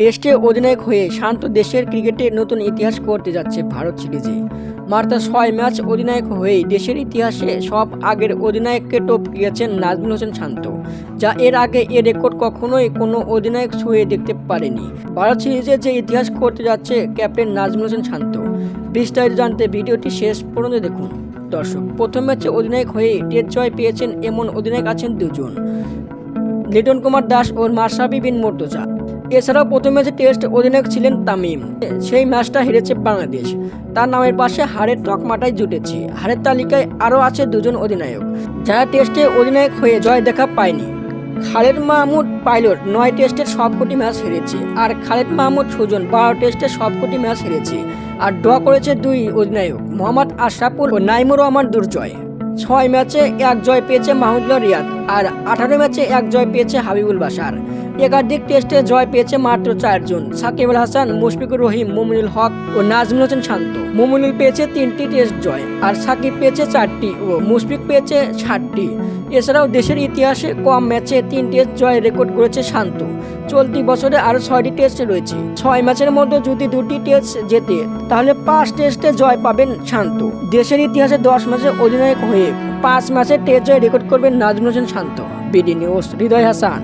টেস্টে অধিনায়ক হয়ে শান্ত দেশের ক্রিকেটে নতুন ইতিহাস করতে যাচ্ছে ভারত সিরিজে। মাত্র ছয় ম্যাচ অধিনায়ক হয়ে দেশের ইতিহাসে সব আগের অধিনায়ককে টপকিয়েছেন নাজমুল হোসেন শান্ত, যা এর আগে এ রেকর্ড কখনোই কোনো অধিনায়ক ছুঁয়ে দেখতে পারেনি। ভারত সিরিজে যে ইতিহাস করতে যাচ্ছে ক্যাপ্টেন নাজমুল হোসেন শান্ত। বিস্তারিত জানতে ভিডিওটি শেষ পর্যন্ত দেখুন। দর্শক, প্রথম ম্যাচে অধিনায়ক হয়ে টেস্ট জয় পেয়েছেন এমন অধিনায়ক আছেন দুজন। লিটন কুমার দাস ও মাসাবি বিন মোর্তজা। এছাড়াও প্রথম ম্যাচে টেস্ট অধিনায়ক ছিলেন তামিম। সেই ম্যাচটা হেরেছে বাংলাদেশ। তার নামের পাশে হারের তকমাটাই জুটেছে। হারের তালিকায় আরও আছে দুজন অধিনায়ক। যারা টেস্টে অধিনায়ক হয়ে জয় দেখা পায়নি। খালেদ মাহমুদ পাইলট নয় টেস্টের সবকটি ম্যাচ হেরেছে। আর খালেদ মাহমুদ সুজন বারো টেস্টের সবকটি ম্যাচ হেরেছে। আর ড্র করেছে দুই অধিনায়ক, মোহাম্মদ আশরাফুল ও নাইমুর রহমান দুর্জয়। ছয় ম্যাচে এক জয় পেয়েছে মাহমুদুল্লাহ রিয়াদ আর আঠারো ম্যাচে এক জয় পেয়েছে হাবিবুল বাসার একাধিক টেস্টে জয় পেয়েছে মাত্র চারজন সাকিব আল হাসান, মুশফিকুর রহিম, মুমিনুল হক ও নাজমুল হোসেন শান্ত। মুমিনুল পেয়েছে তিনটি টেস্ট জয় আর সাকিব পেয়েছে চারটি ও মুশফিক পেয়েছে ষাটটি। এছাড়াও দেশের ইতিহাসে কম ম্যাচে তিন টেস্ট জয় রেকর্ড করেছে শান্ত। চলতি বছরে আরও ছয়টি টেস্ট রয়েছে। ছয় ম্যাচের মধ্যে যদি দুটি টেস্ট জেতে, তাহলে পাঁচ টেস্টে জয় পাবেন শান্ত। দেশের ইতিহাসে দশ ম্যাচে অধিনায়ক হয়ে পাঁচ মাসে টেস্ট জয় রেকর্ড করবেন নাজমুল হোসেন শান্ত বিডি নিউজ হৃদয় হাসান।